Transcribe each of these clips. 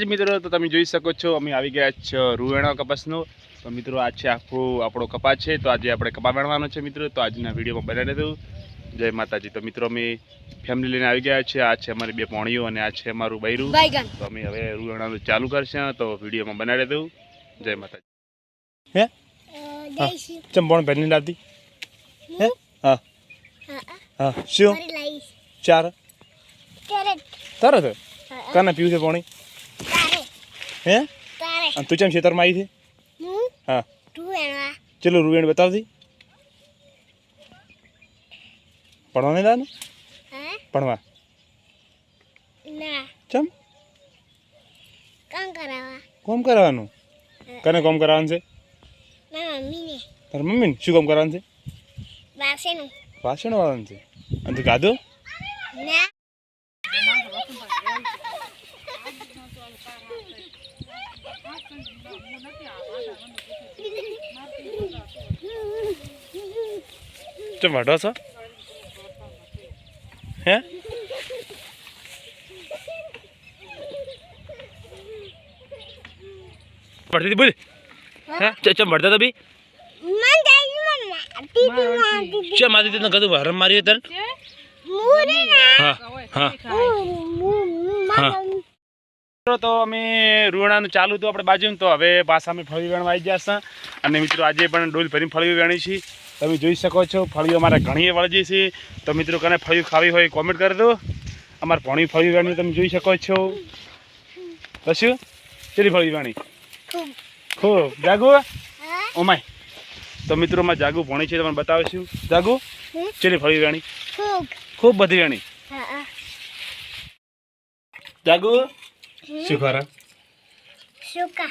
જ મિત્રો તો તમે જોઈ શકો છો અમે આવી ગયા છે રૂવેણા કપાસનો. તો મિત્રો આ છે આખો આપણો કપાસ છે. તો આજે આપણે કપા વેણવાનો છે મિત્રો. તો આજના વિડીયોમાં બનાવી દઉં જય માતાજી. તો મિત્રો અમે ફેમિલી લઈને આવી ગયા છે આ છે અમારી બે પોણીઓ અને આ છે અમારું બૈરું. તો અમે હવે રૂવેણાનું ચાલુ કરશે. તો વિડીયોમાં બનાવી દઉં જય માતાજી. હે? ચંપણ પહેલી લાવતી? હે? હા? હા. શું? ચાર? તરત તરત કાને પીવું છે પાણી? હે? અને તું ચમ ખેતરમાં આવી છે? હા? ચલો રૂવેણ બતાવતી ભણવા નહીં તાને ભણવા. ચમ? કોમ કરવાનું? કને કોમ કરાવવાનું છે? તાર મમ્મીને? શું કામ કરવાનું છે? વાસણ. વાસણ વાળવાનું છે. અને તું ગાધું? ના. ચમ છો? હે? પડતી બોલ. હા? ચમ પડતા તો બી ચમ મારી તને? કદું હરમ માર્યું તને હા હા. તો અમે રૂણાનું ચાલુ હતું આપણે બાજુ તો હવે પાછા અમે ફળવી વેણવા આવી ગયા અને મિત્રો આજે પણ ડોલ ભરીને ફળવી વેણી છીએ. તમે જોઈ શકો છો ફળીઓ અમારે ઘણીએ વળજી છે. તો મિત્રો કને ફળીઓ ખાવી હોય કોમેન્ટ કરી દો. અમારે ભણી ફળીઓ વેણી તમે જોઈ શકો છો. કશું કેટલી ફળીઓ વેણી? ખૂબ. જાગુ? ઓમાય. તો મિત્રો માં જાગુ ભણી છે તમને બતાવીશું. જાગુ? કેટલી ફળીઓ વાણી? ખૂબ. બધી વેણી. જાગુ? શું ખરા શું કા?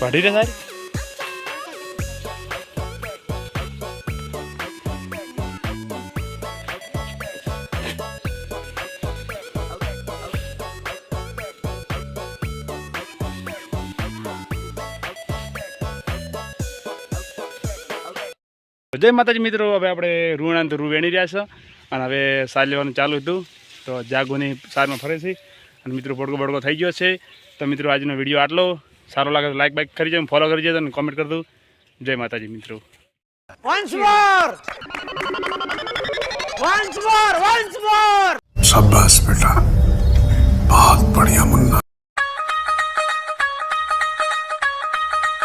પઢી રે der? જય માતાજી મિત્રો, હવે આપણે રૂણાન તો રૂ વેણી રહ્યા છે અને હવે સાર લેવાનું ચાલુ હતું. તો જાગોની સારમાં ફરે છે. અને મિત્રો પડકો બડકો થઈ ગયો છે. તો મિત્રો, આજનો વીડિયો આટલો. સારો લાગે તો લાઈક બાઈક કરી જાય ફોલો કરી જાય અને કોમેન્ટ કરી દઉં જય માતાજી મિત્રો Once more! Once more! Once more! शाबाश बेटा बहुत बढ़िया मुन्ना